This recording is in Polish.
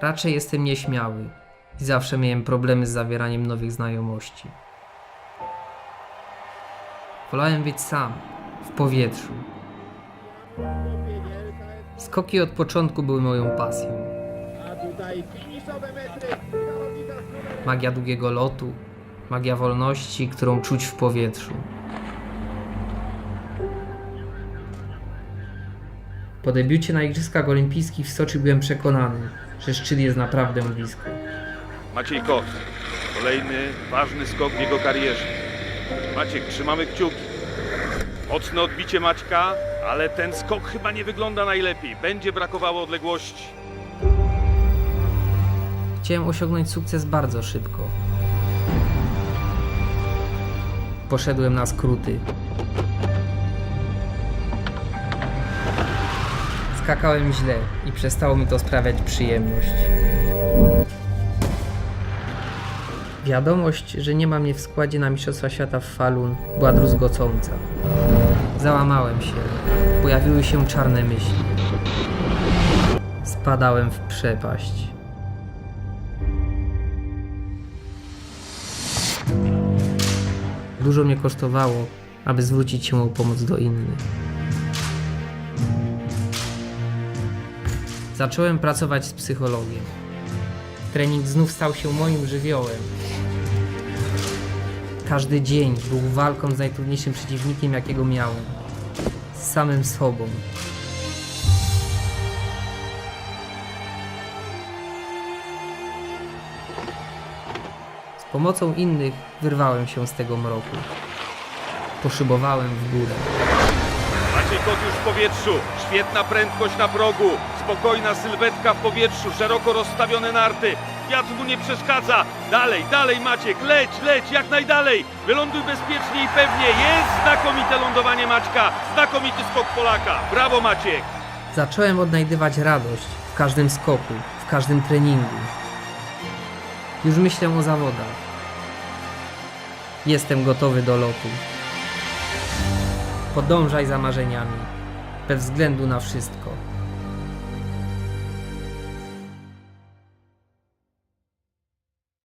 Raczej jestem nieśmiały i zawsze miałem problemy z zawieraniem nowych znajomości. Wolałem być sam, w powietrzu. Skoki od początku były moją pasją. Magia długiego lotu, magia wolności, którą czuć w powietrzu. Po debiucie na Igrzyskach Olimpijskich w Soczi byłem przekonany, że szczyt jest naprawdę blisko. Maciej Kot. Kolejny ważny skok w jego karierze. Maciek, trzymamy kciuki. Mocne odbicie Maćka, ale ten skok chyba nie wygląda najlepiej. Będzie brakowało odległości. Chciałem osiągnąć sukces bardzo szybko. Poszedłem na skróty. Skakałem źle i przestało mi to sprawiać przyjemność. Wiadomość, że nie ma mnie w składzie na Mistrzostwa Świata w Falun była druzgocąca. Załamałem się. Pojawiły się czarne myśli. Spadałem w przepaść. Dużo mnie kosztowało, aby zwrócić się o pomoc do innych. Zacząłem pracować z psychologiem. Trening znów stał się moim żywiołem. Każdy dzień był walką z najtrudniejszym przeciwnikiem, jakiego miałem. Z samym sobą. Z pomocą innych wyrwałem się z tego mroku. Poszybowałem w górę. Maciej Kot już w powietrzu. Świetna prędkość na progu. Spokojna sylwetka w powietrzu. Szeroko rozstawione narty. Wiatr mu nie przeszkadza. Dalej, dalej Maciek. Leć, leć, jak najdalej. Wyląduj bezpiecznie i pewnie. Jest znakomite lądowanie Maćka. Znakomity skok Polaka. Brawo Maciek. Zacząłem odnajdywać radość w każdym skoku, w każdym treningu. Już myślę o zawodach. Jestem gotowy do lotu. Podążaj za marzeniami, bez względu na wszystko.